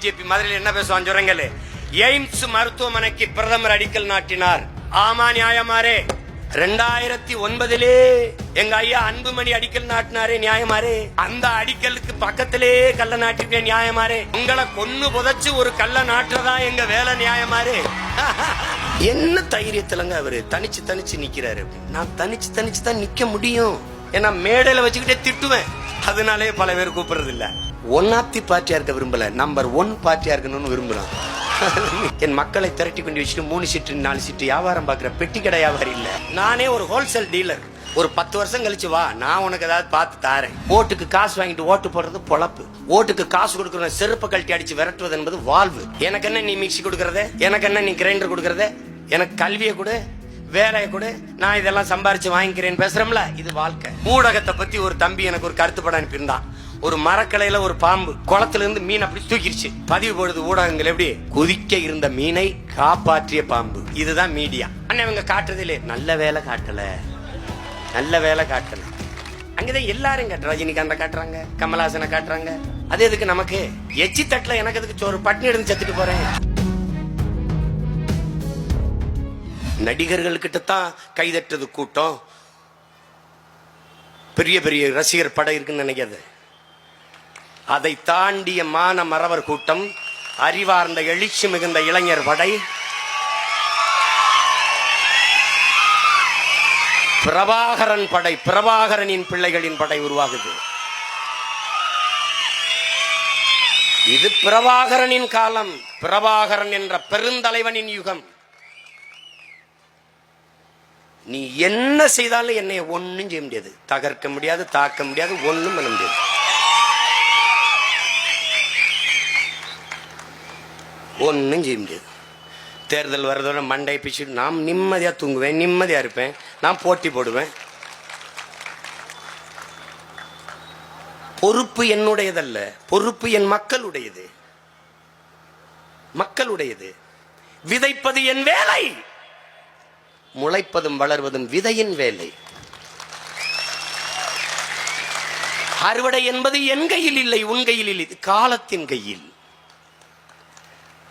BJP மதுரையில் என்ன பேசுவான் ஜுரங்கல் எய்ம்ஸ் மருத்துவமனைக்கு பிரதமர் அடிக்கல் நாட்டினார். ஆமா நியாயமாரே. ரெண்டாயிரத்தி ஒன்பதிலே எங்க ஐயா அன்புமணி அடிக்கல் நாட்டினாரே நியாயமாரே. அந்த அடிக்கலுக்கு பக்கத்திலே கள்ள நாட்டிருக்கேன் நியாயமாரே. உங்களை கொன்னு புதைச்சு ஒரு கள்ள நாட்டுறதா எங்க வேலை நியாயமாரே? என்ன தைரியத்துலங்க அவரு? தனிச்சு தனிச்சு நிக்கிறாரு. நான் தனிச்சு தனிச்சு தான் நிக்க முடியும். ஏன்னா மேடையில வச்சுக்கிட்டே திட்டுவேன். அதனாலே பல பேர் கூப்பிடுறது இல்லை ஒன் ஆஃப் தி பார்ட்டியாக இருக்க விரும்பல. நம்பர் ஒன் பார்ட்டியாக இருக்கணும்னு விரும்புகிறோம் என் மக்களை திரட்டி கொண்டு வச்சுட்டு மூணு சீட்டு நாலு சீட்டு வியாபாரம் பார்க்குற பெட்டி கடை வியாபாரி இல்லை. நானே ஒரு ஹோல்சேல் டீலர் ஒரு பத்து வருஷம் கழிச்சு வா நான் உனக்கு ஏதாவது பார்த்து தாரேன். ஓட்டுக்கு காசு வாங்கிட்டு ஓட்டு போடுறது பொழப்பு. ஓட்டுக்கு காசு கொடுக்கற செருப்பை கழட்டி அடிச்சு விரட்டுவது என்பது வாழ்வு. எனக்கு என்ன நீ மிக்ஸி கொடுக்கறது? எனக்கு என்ன நீ கிரைண்டர் கொடுக்கறது? எனக்கு கல்வியை கொடு வேலையை கொடு நான் இதெல்லாம் சம்பாரிச்சு வாங்கிக்கிறேன் பேசுறோம்ல இது வாழ்க்கை. ஊடகத்தை பத்தி ஒரு தம்பி எனக்கு ஒரு கருத்து படம் அனுப்பியிருந்தான். ஒரு மரக்கலையில ஒரு பாம்பு குளத்துல இருந்து மீன் அப்படி தூக்கிடுச்சு. பதிவு போடுது ஊடகங்கள் எப்படி? குதிக்க இருந்த மீனை காப்பாற்றிய பாம்பு. இதுதான் மீடியா. அண்ணன் இவங்க காட்டுறதில்லே நல்ல வேலை காட்டல. நல்ல வேலை காட்டல. அங்கதான் எல்லாரும் காட்டுற ரஜினிகாந்த காட்டுறாங்க கமலஹாசனை காட்டுறாங்க. அது எதுக்கு நமக்கு? எச்சி தட்டுல எனக்கு எதுக்கு சோறு? பட்னி எடுத்து செத்துட்டு போறேன். நடிகர்கள் தான் கைதட்டது கூட்டம். பெரிய பெரிய ரசிகர் படம் இருக்குன்னு நினைக்காது. அதை தாண்டிய மான மறவர் கூட்டம் அறிவார்ந்த எழுச்சி மிகுந்த இளைஞர் படை பிரபாகரன் படை பிரபாகரனின் பிள்ளைகளின் படை உருவாகுது. இது பிரபாகரனின் காலம். பிரபாகரன் என்ற பெருந்தலைவனின் யுகம். நீ என்ன செய்தாலும் என்னை ஒண்ணும் செய்ய முடியாது. தகர்க்க முடியாது தாக்க முடியாது ஒண்ணும் பண்ண முடியாது. ஒன்றும் செய்ய முடியாது. தேர்தல் வர்றதோட மண்டை பிச்சுட்டு நான் நிம்மதியாக தூங்குவேன் நிம்மதியாக இருப்பேன் நான் போட்டி போடுவேன். பொறுப்பு என்னுடையதல்ல பொறுப்பு என் மக்களுடையது. மக்களுடையது. விதைப்பது என் வேலை. முளைப்பதும் வளர்வதும் விதையின் வேலை. அறுவடை என்பது என் கையில் இல்லை உன் கையில் இல்லை இது காலத்தின் கையில்.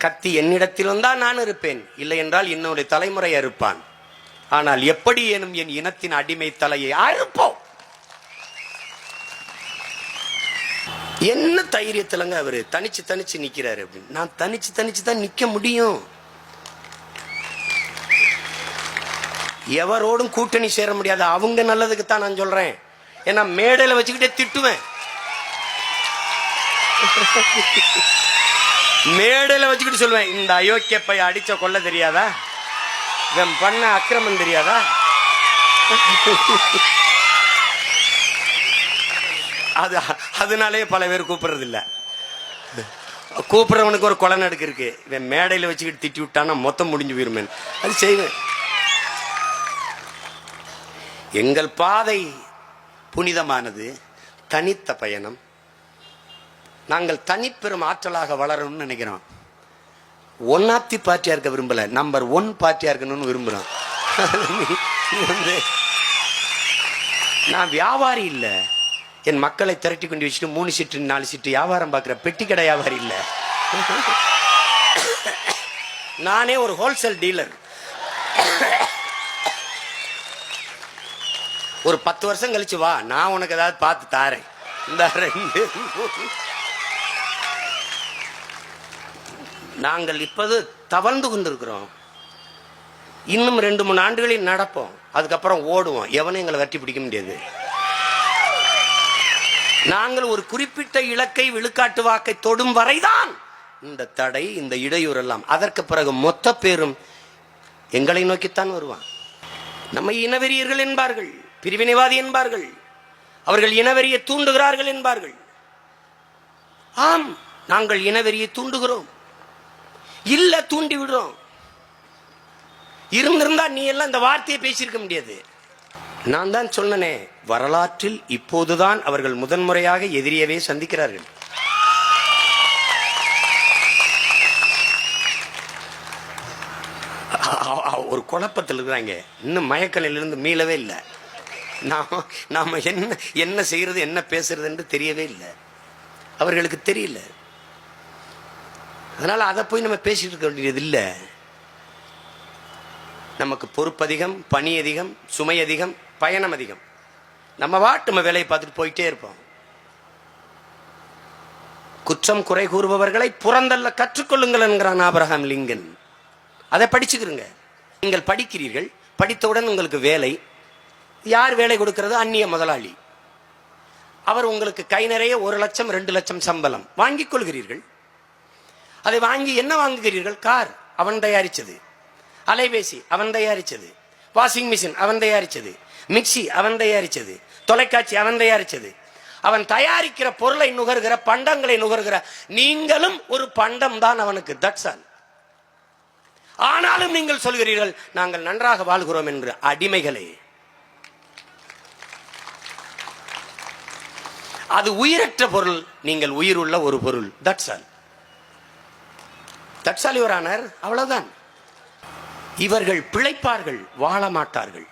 கத்தி என்னிடத்திலும் தான் நான் இருப்பேன். இல்லை என்றால் என்னுடைய தலைமுறை அறுப்பான். ஆனால் எப்படி எனும் என் இனத்தின் அடிமை தலையை அறுப்போம்? என்ன தைரியத்திலங்க அவரு? தனிச்சு தனிச்சு நிக்கிறாரு அப்படின்னு நான் தனிச்சு தனிச்சு தான் நிக்க முடியும். எவரோடும் கூட்டணி சேர முடியாது. அவங்க நல்லதுக்கு தான் நான் சொல்றேன். ஏன்னா மேடையில வச்சுக்கிட்டே திட்டுவேன். மேடையில் வச்சுக்கிட்டு சொல்லுவேன் இந்த அயோக்கிய பைய அடித்த கொள்ள தெரியாதா? இவன் பண்ண அக்கிரமம் தெரியாதா? அது அதனாலே பல பேர் கூப்பிட்றதில்ல. கூப்பிட்றவனுக்கு ஒரு கொலை நடுக்கு இருக்கு. இவன் மேடையில் வச்சுக்கிட்டு திட்டி விட்டான்னா மொத்தம் முடிஞ்சு போயிருமேன் அது செய்வேன். எங்கள் பாதை புனிதமானது தனித்த பயணம். நாங்கள் தனிப்பெரும் ஆற்றலாக வளரணும்னு நினைக்கிறோம். ஒன் ஆப் பார்ட்டியா இருக்க விரும்பல. நம்பர் ஒன் பார்ட்டியா இருக்கணும்னு விரும்புறோம். வந்து நான் வியாபாரி இல்லை. என் மக்களை திரட்டி கொண்டு வச்சுட்டு மூணு சீட்டு நாலு சீட்டு வியாபாரம் பார்க்குற பெட்டி கடை வியாபாரி இல்லை. நானே ஒரு ஹோல்சேல் டீலர் ஒரு பத்து வருஷம் கழிச்சு வா நான் உனக்கு ஏதாவது பார்த்து தாரேன். இந்த ரெண்டு நாங்கள் இப்போது தவழ்ந்து கொண்டிருக்கிறோம். இன்னும் ரெண்டு மூணு ஆண்டுகளில் நடப்போம். அதுக்கப்புறம் ஓடுவோம். எவனும் எங்களை வெற்றி பிடிக்க முடியாது. நாங்கள் ஒரு குறிப்பிட்ட இலக்கை விழுக்காட்டு வாக்கை தொடும் வரைதான் இந்த தடை இந்த இடையூறு எல்லாம். அதற்கு பிறகு மொத்த பேரும் எங்களை நோக்கித்தான் வருவான். நம்ம இனவெறியர்கள் என்பார்கள் பிரிவினைவாதி என்பார்கள் அவர்கள் இனவெறியை தூண்டுகிறார்கள் என்பார்கள். ஆம் நாங்கள் இனவெறியை தூண்டுகிறோம். இல்ல தூண்டி விடுறோம். இருந்திருந்தா நீ எல்லாம் இந்த வார்த்தையை பேசியிருக்க முடியாது. நான் தான் சொன்னனே வரலாற்றில் இப்போதுதான் அவர்கள் முதன்முறையாக எதிரியவே சந்திக்கிறார்கள். ஒரு குழப்பத்தில் இருக்கிறாங்க. இன்னும் மயக்கலையிலிருந்து மீளவே இல்லை. நாம நாம என்ன என்ன செய்யறது என்ன பேசுறது என்று தெரியவே இல்லை. அவர்களுக்கு தெரியல. அதனால் அதை போய் நம்ம பேசிட்டு இருக்க வேண்டியது இல்லை. நமக்கு பொறுப்பு அதிகம் பணி அதிகம் சுமை அதிகம் பயணம் அதிகம். நம்ம வாட்டு நம்ம வேலையை பார்த்துட்டு போயிட்டே இருப்போம். குற்றம் குறை கூறுபவர்களை புறந்தல்ல கற்றுக்கொள்ளுங்கள் என்கிறான் ஆபிரகாம் லிங்கன். அதை படிச்சுக்கிறோங்க நீங்கள் படிக்கிறீர்கள் படித்தவுடன் உங்களுக்கு வேலை. யார் வேலை கொடுக்கிறது? அந்நிய முதலாளி. அவர் உங்களுக்கு கை நிறைய ஒரு லட்சம் ரெண்டு லட்சம் சம்பளம். வாங்கிக் கொள்கிறீர்கள். அதை வாங்கி என்ன வாங்குகிறீர்கள்? கார். அவன் தயாரித்தது. அலைபேசி. அவன் தயாரித்தது. Washing machine. அவன் தயாரித்தது. மிக்ஸி. அவன் தயாரித்தது. தொலைக்காட்சி. அவன் தயாரித்தது. அவன் தயாரிக்கிற பொருளை நுகர்கிற பண்டங்களை நுகர்கிற நீங்களும் ஒரு பண்டம் தான் அவனுக்கு. தட்ஸ் ஆல் ஆனாலும் நீங்கள் சொல்கிறீர்கள் நாங்கள் நன்றாக வாழ்கிறோம் என்று. அடிமைகளே. அது உயிரற்ற பொருள் நீங்கள் உயிர் உள்ள ஒரு பொருள். தட்ஸ் ஆல் தட்ஸ் அவ்வளவுதான். இவர்கள் பிழைப்பார்கள் வாழ மாட்டார்கள்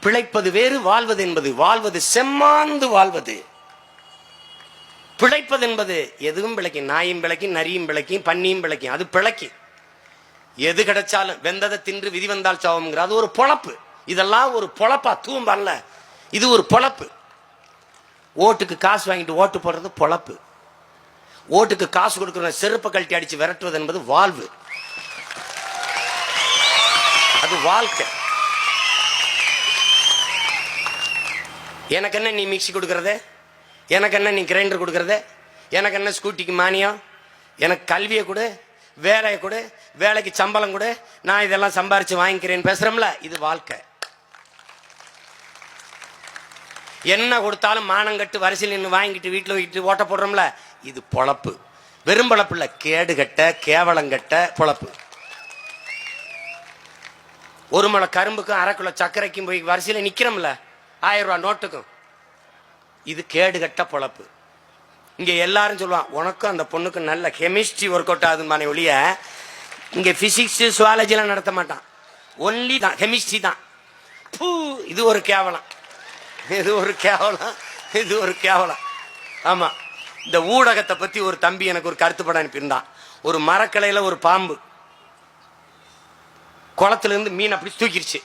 பிழைப்பது வேறு வாழ்வது என்பது வாழ்வது செம்மாந்து வாழ்வது. பிழைப்பது என்பது எதுவும் பிழைக்கும் நாயும் பிழைக்கும் நரியும் பிழைக்கும் பன்னியும் பிழைக்கும் அது பிழைக்கும் எது கிடைச்சாலும் வெந்ததை தின்று விதி வந்தால் சாவம்ங்கிற அது ஒரு பொழப்பு. இதெல்லாம் ஒரு பொழப்பா தூம்பல்ல. இது ஒரு பொழப்பு. ஓட்டுக்கு காசு வாங்கிட்டு ஓட்டு போடுறது பொழப்பு. ஓட்டுக்கு காசு கொடுக்கிற செருப்பை கழட்டி அடிச்சு விரட்டுவது என்பது வாழ்வு. அது வாழ்க்கை. எனக்கு என்ன நீ மிக்ஸி கொடுக்கறது? எனக்கு என்ன நீ கிரைண்டர் கொடுக்கறது? எனக்கு என்ன ஸ்கூட்டிக்கு மானியம்? எனக்கு கல்வியை கொடு வேலையை கொடு வேலைக்கு சம்பளம் கொடு. நான் இதெல்லாம் சம்பாரிச்சு வாங்கிக்கிறேன்னு பேசுறோம்ல இது வாழ்க்கை. என்ன கொடுத்தாலும் மானங்கட்டு வரிசையில் நின்று வாங்கிட்டு வீட்டில் வைக்கிட்டு ஓட்ட போடுறோம்ல இது பொழப்பு. வெறும் பொழப்பு இல்லை கேடு கட்ட கேவலங்கட்ட பொழப்பு. ஒரு மலை கரும்புக்கும் அரை கிலோ சர்க்கரைக்கும் போய் வரிசையில் நிற்கிறோம்ல ஆயிரம் ரூபா நோட்டுக்கும். இது கேடு கட்ட பொழப்பு. இங்கே எல்லாரும் சொல்லுவான் உனக்கும் அந்த பொண்ணுக்கும் நல்ல கெமிஸ்ட்ரி ஒர்க் அவுட் ஆகுதுமான ஒழிய இங்கே ஃபிசிக்ஸ் சுவாலஜிலாம் நடத்த மாட்டான். ஒன்லி தான் கெமிஸ்ட்ரி தான். பூ இது ஒரு கேவலம். இது ஒரு கேவலம் இது ஒரு கேவலம். ஆமாம் இந்த ஊடகத்தை பற்றி ஒரு தம்பி எனக்கு ஒரு கருத்து படம் அனுப்பியிருந்தான். ஒரு மரக்கிளையில் ஒரு பாம்பு. குளத்துலேருந்து மீன் அப்படி தூக்கிடுச்சு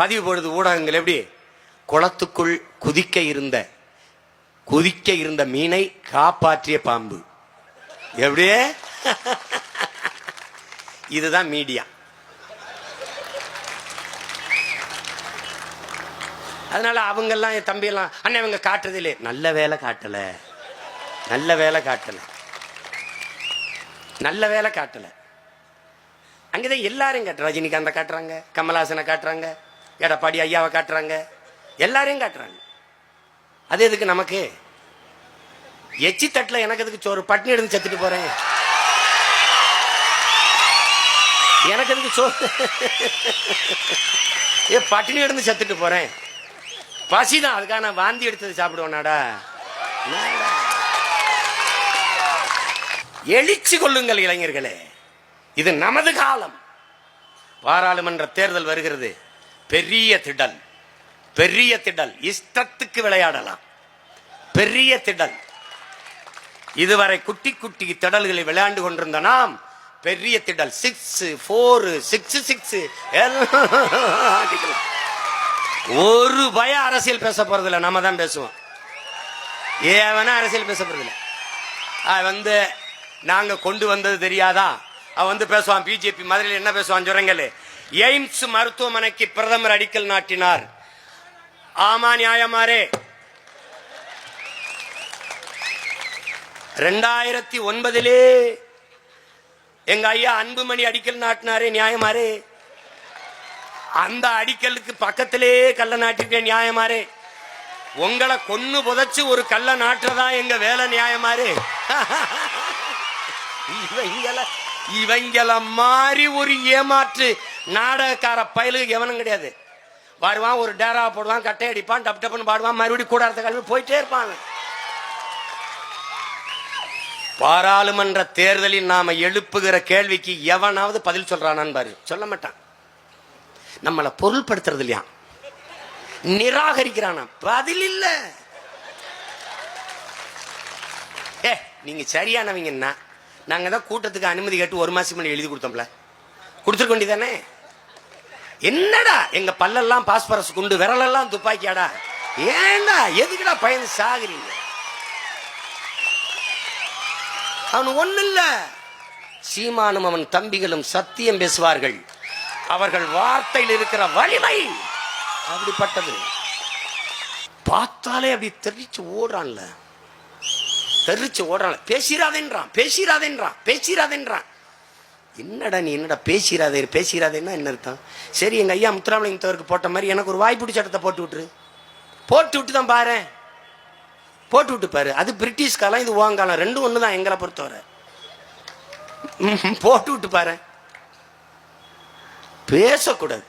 பதிவு போடுது ஊடகங்கள் எப்படி? குளத்துக்குள் குதிக்க இருந்த குதிக்க இருந்த மீனை காப்பாற்றிய பாம்பு. எப்படியே? இதுதான் மீடியா. அதனால அவங்கெல்லாம் என் தம்பியெல்லாம் அண்ணன் இவங்க காட்டுறதில்லே. நல்ல வேலை காட்டலை. நல்ல வேலை காட்டலை. நல்ல வேலை காட்டலை. அங்கேதான் எல்லாரையும் காட்டுற ரஜினிகாந்த காட்டுறாங்க கமல்ஹாசனை காட்டுறாங்க எடப்பாடி ஐயாவை காட்டுறாங்க. எல்லாரையும் காட்டுறாங்க. அது எதுக்கு நமக்கு? எச்சி தட்டில் எனக்கு எதுக்கு சோறு? பட்னி எடுத்து செத்துட்டு போறேன். எனக்கு எதுக்கு சோறு? ஏ பட்டினி எடுத்து செத்துட்டு பசி தான் அதுக்காக நான் வாந்தி எடுத்தது சாப்பிடுவேனாடா. எழுச்சி கொள்ளுங்கள் இளைஞர்களே. இது நமது காலம். பாராளுமன்ற தேர்தல் வருகிறது. பெரிய திடல். பெரிய திடல். இஷ்டத்துக்கு விளையாடலாம். பெரிய திடல். இதுவரை குட்டி குட்டி திடல்களை விளையாண்டு கொண்டிருந்த நாம் பெரிய திடல். சிக்ஸ் ஃபோர் சிக்ஸ் சிக்ஸ் ஒரு பய அரசியல் பேச போறதில்ல நம்ம தான் பேசுவோம். ஏவனா அரசியல் பேச போறதில்ல. அவன் வந்து நாங்க கொண்டு வந்தது தெரியாதா? அவன் வந்து பேசுவான் பிஜேபி மதுரையில் என்ன பேசுவான் சொல்றீங்களே? எய்ம்ஸ் மருத்துவமனைக்கு பிரதமர் அடிக்கல் நாட்டினார். ஆமா நியாயமாரே. ரெண்டாயிரத்தி ஒன்பதிலே எங்க ஐயா அன்புமணி அடிக்கல் நாட்டினாரே நியாயமாரே. அந்த அடிக்கலுக்கு பக்கத்திலே கல்ல நாட்டிருக்க நியாயமாரே. உங்களை கொன்னு புதைச்சு ஒரு கல்ல நாட்டுறதா எங்க வேலை நியாயமாரே? இவங்கள இவங்கள மாதிரி ஒரு ஏமாற்று நாடகக்கார பயலுக்கு எவனும் கிடையாது. வருவான் ஒரு டேரா போடுவான் கட்டை அடிப்பான் டப் டப்புன்னு பாடுவான் மறுபடியும் கூடாரத்தை கல்வி போயிட்டே இருப்பாங்க பாராளுமன்ற தேர்தலில் நாம எழுப்புகிற கேள்விக்கு எவனாவது பதில் சொல்றானான்னு பாரு. சொல்ல மாட்டான். நம்மளை பொருள்படுத்துறது இல்லையா? நிராகரிக்கிறானா பதில் இல்ல. ஏ நீங்க சரியானவங்கன்னா நாங்க தான் கூட்டத்துக்கு அனுமதி கேட்டு ஒரு மாசம் எழுதி கொடுத்தோம்ல. கொடுத்துருக்க வேண்டியதானே என்னடா எங்க பல்லெல்லாம் பாஸ்பரஸ் குண்டு விரலெல்லாம் துப்பாக்கியாடா? ஏன்டா எதுக்குடா பயந்து சாகுறீங்க? அவன் ஒண்ணு இல்ல சீமானும் அவன் தம்பிகளும் சத்தியம் பேசுவார்கள். அவர்கள் வார்த்தையில் இருக்கிற வலிமை அப்படிப்பட்டது. பார்த்தாலே அப்படி தெரிச்சு ஓடுறான்ல. தெரிச்சு ஓடுறான் பேசிராதேன்றான் பேசிராதேன்றான் பேசிராதேன்றான். என்னடா நீ என்னடா பேசிராதே பேசிராதேன்னா என்ன அர்த்தம்? சரி எங்க ஐயா முத்துராமலிங்க தவருக்கு போட்ட மாதிரி எனக்கு ஒரு வாய்ப்பு சட்டத்தை போட்டு விட்டுரு. போட்டு விட்டு தான் பாரு. போட்டு விட்டு பாரு. அது பிரிட்டிஷ் காலம் இது ஓங்காலம் ரெண்டும் ஒன்று தான் எங்களை பொறுத்தவரை. போட்டு விட்டு பாரு. பேசக்கூடாது.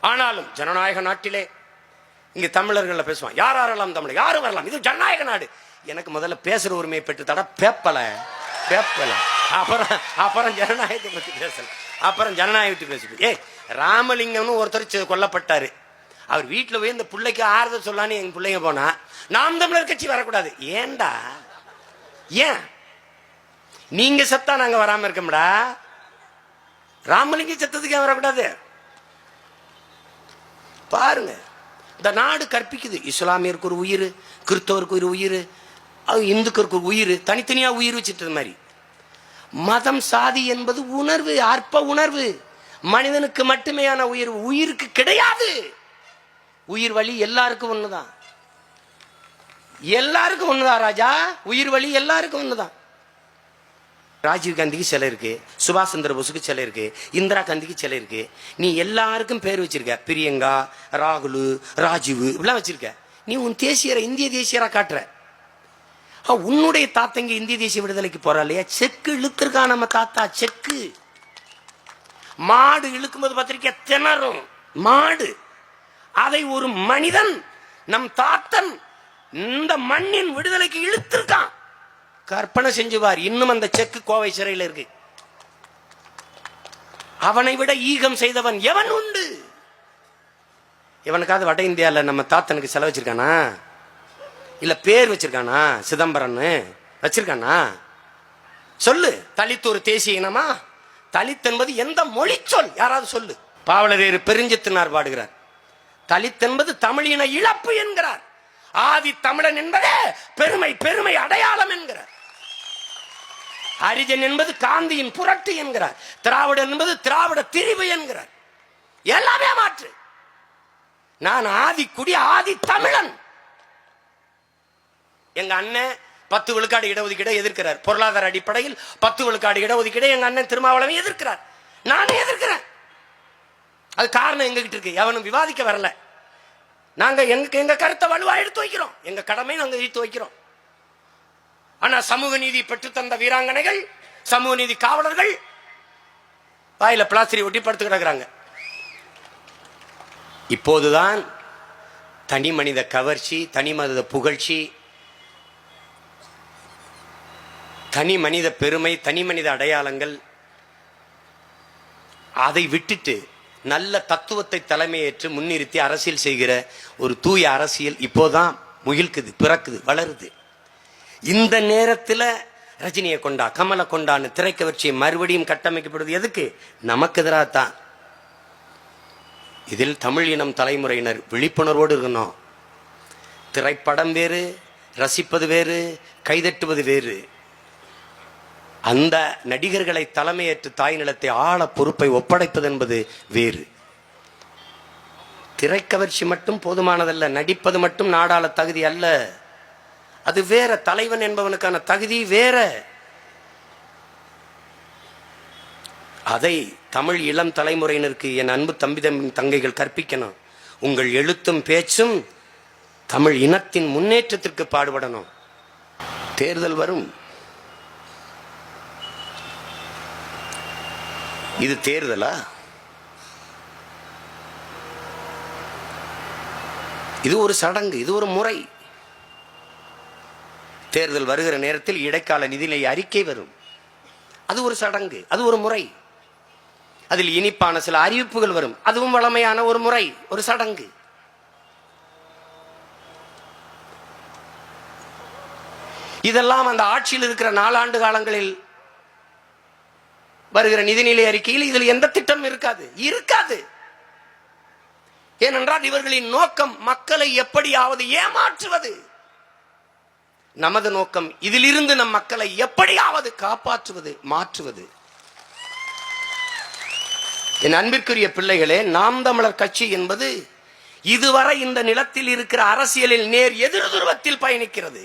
ஆனாலும் ஜனநாயக நாட்டிலே இங்க தமிழர்களில் பேசுவான் யார் யாரெல்லாம் தமிழ் யாரும் வரலாம்? இது ஜனநாயக நாடு. எனக்கு முதல்ல பேசுற உரிமையை பெற்று தட பேப்பல. பேப்பல. அப்புறம் அப்புறம் ஜனநாயகத்தை பத்தி பேசல அப்புறம் ஜனநாயகத்தை பேசி ஏ ராமலிங்கம்னு ஒருத்தர் கொல்லப்பட்டாரு. அவர் வீட்டில் போய் இந்த பிள்ளைக்கு ஆறுதல் சொல்லான்னு எங்க பிள்ளைங்க போனா நாம் தமிழர் கட்சி வரக்கூடாது. ஏன்டா? ஏன்? நீங்க செத்தா நாங்க வராம இருக்கோம்டா. ராமலிங்க செத்ததுக்கு ஏன் வரக்கூடாது? பாருங்க. இந்த நாடு கற்பிக்குது. இஸ்லாமியருக்கு ஒரு உயிர் கிறிஸ்தவருக்கு ஒரு உயிர் அது இந்துக்களுக்கு ஒரு உயிர் தனித்தனியா உயிர் வச்சுட்டு மாதிரி. மதம் சாதி என்பது உணர்வு அற்ப உணர்வு. மனிதனுக்கு மட்டுமேயான உயிர் உயிருக்கு கிடையாது. உயிர் வழி எல்லாருக்கும் ஒண்ணுதான். எல்லாருக்கும் ஒண்ணுதான் ராஜா. உயிர் வழி எல்லாருக்கும் ஒண்ணுதான். ராஜீவ் காந்திக்கு சிலை இருக்கு சுபாஷ் சந்திர போஸுக்கு சிலை இருக்கு இந்திரா காந்திக்கு சிலை இருக்கு. நீ எல்லாருக்கும் பேர் வச்சிருக்க. பிரியங்கா ராகுலு ராஜீவ் இப்படிலாம் வச்சிருக்க. நீ உன் தேசியரை இந்திய தேசியரா காட்டுற. உன்னுடைய தாத்தங்க இந்திய தேசிய விடுதலைக்கு போறா இல்லையா? செக்கு இழுத்திருக்கான் நம்ம தாத்தா செக்கு. மாடு இழுக்கும்போது பார்த்திருக்கிய? திணறும். மாடு. அதை ஒரு மனிதன் நம் தாத்தன் இந்த மண்ணின் விடுதலைக்கு இழுத்திருக்கான். கற்பனை செஞ்சுவார். இன்னும் அந்த செக்கு கோவை சிறையில் இருக்கு. அவனை விட ஈகம் செய்தவன் எவன் உண்டு? இவனுக்காவது வட இந்தியால நம்ம தாத்தனுக்கு செலவு வச்சிருக்கானா? இல்ல பேர் வச்சிருக்கானா? சிதம்பரம் வச்சிருக்கானா? சொல்லு. தலித்து ஒரு தேசிய இனமா? தலித் என்பது எந்த மொழி சொல்? யாராவது சொல்லு. பாவலரேறு பெருஞ்சித்தினார் பாடுகிறார். தலித் என்பது தமிழின இழப்பு என்கிறார். ஆதி தமிழன் என்பதே பெருமை பெருமை அடையாளம் என்கிறார். ஹரிஜன் என்பது காந்தியின் புரட்டு என்கிறார். திராவிடன் என்பது திராவிட திரிவு என்கிறார். எல்லாமே மாற்று. நான் ஆதி குடி ஆதி தமிழன் எங்க அண்ணன் பத்து விழுக்காடு இடஒதுக்கீடை எதிர்க்கிறார். பொருளாதார அடிப்படையில் பத்து விழுக்காடு இடஒதுக்கீடை எங்க அண்ணன் திருமாவளவன் எதிர்க்கிறார். நானும் எதிர்க்கிறேன். அது காரணம் எங்ககிட்ட இருக்கு. எவனும் விவாதிக்க வரல. நாங்க எங்க எங்க கருத்தை வலுவா எடுத்து வைக்கிறோம். எங்க கடமை நாங்க எடுத்து வைக்கிறோம். ஆனா சமூக நீதி பெற்று தந்த வீராங்கனைகள் சமூக நீதி காவலர்கள் வாயில பிளாஸ்டரி ஒட்டி படுத்து கிடக்குறாங்க. இப்போதுதான் தனி மனித கவர்ச்சி தனி மனித புகழ்ச்சி தனி மனித பெருமை தனி மனித அடையாளங்கள் அதை விட்டுட்டு நல்ல தத்துவத்தை தலைமையேற்று முன்னிறுத்தி அரசியல் செய்கிற ஒரு தூய அரசியல் இப்போதான் முகிழ்க்குது பிறக்குது வளருது. இந்த நேரத்தில் ரஜினியை கொண்டா கமலை கொண்டான்னு திரைக்கவர்ச்சியை மறுபடியும் கட்டமைக்கப்படுது எதுக்கு? நமக்கு எதிராக தான். இதில் தமிழ் இனம் தலைமுறையினர் விழிப்புணர்வோடு இருக்கணும். திரைப்படம் வேறு ரசிப்பது வேறு கைதட்டுவது வேறு. அந்த நடிகர்களை தலைமையேற்று தாய் நிலத்தை ஆழ பொறுப்பை ஒப்படைப்பது என்பது வேறு. திரைக்கவர்ச்சி மட்டும் போதுமானதல்ல நடிப்பது மட்டும் நாடாள தகுதி அல்ல. அது வேற தலைவன் என்பவனுக்கான தகுதி வேற. அதை தமிழ் இளம் தலைமுறையினருக்கு என் அன்பு தம்பி தம்பி தங்கைகள் கற்பிக்கணும். உங்கள் எழுத்தும் பேச்சும் தமிழ் இனத்தின் முன்னேற்றத்திற்கு பாடுபடணும். தேர்தல் வரும். இது தேர்தலா? இது ஒரு சடங்கு இது ஒரு முறை. தேர்தல் வருகிற நேரத்தில் இடைக்கால நிதிநிலை அறிக்கை வரும். அது ஒரு சடங்கு அது ஒரு முறை. அதில் இனிப்பான சில அறிவிப்புகள் வரும். அதுவும் வளமையான ஒரு முறை ஒரு சடங்கு. இதெல்லாம் அந்த ஆட்சியில் இருக்கிற நாலாண்டு காலங்களில் வருகிற நிதிநிலை அறிக்கையில் இதில் எந்த திட்டம் இருக்காது. இருக்காது. ஏனென்றால் இவர்களின் நோக்கம் மக்களை எப்படியாவது ஏமாற்றுவது. நமது நோக்கம் இதிலிருந்து நம் மக்களை எப்படியாவது காப்பாற்றுவது மாற்றுவது. என் அன்பிற்குரிய பிள்ளைகளே நாம் தமிழர் கட்சி என்பது இதுவரை இந்த நிலத்தில் இருக்கிற அரசியலில் நேர் எதிர் துருவத்தில் பயணிக்கிறது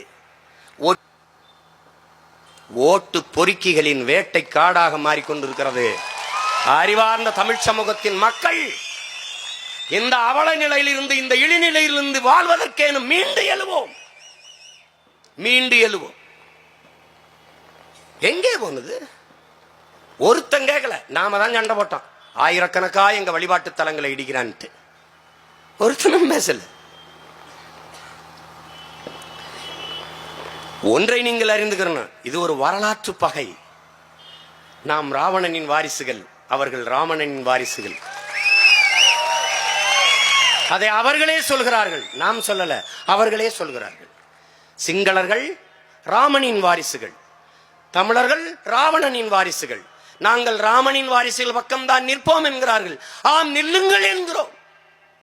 ஓட்டு பொறுக்கிகளின் வேட்டை காடாக மாறிக்கொண்டிருக்கிறது. அறிவார்ந்த தமிழ் சமூகத்தின் மக்கள் இந்த அவல நிலையிலிருந்து இந்த இழிநிலையிலிருந்து வாழ்வதற்கேனும் மீண்டு எழுவோம். மீண்டு எழுவோம். எங்கே போனது? ஒருத்தன் கேட்கல நாம தான் சண்டை போட்டோம். ஆயிரக்கணக்கா எங்க வழிபாட்டு தலங்களை இடிக்கிறான்ட்டு. ஒருத்தனும் பேசல. ஒன்றை நீங்கள் அறிந்துக்கிறணும் இது ஒரு வரலாற்று பகை. நாம் ராவணனின் வாரிசுகள் அவர்கள் ராமணனின் வாரிசுகள். அதை அவர்களே சொல்கிறார்கள். நாம் சொல்லல அவர்களே சொல்கிறார்கள். சிங்களர்கள் ராமனின் வாரிசுகள். தமிழர்கள் ராவணனின் வாரிசுகள். நாங்கள் ராமனின் வாரிசுகள் பக்கம்தான் நிற்போம் என்கிறார்கள். ஆம் நில்லுங்கள் என்கிறோம்.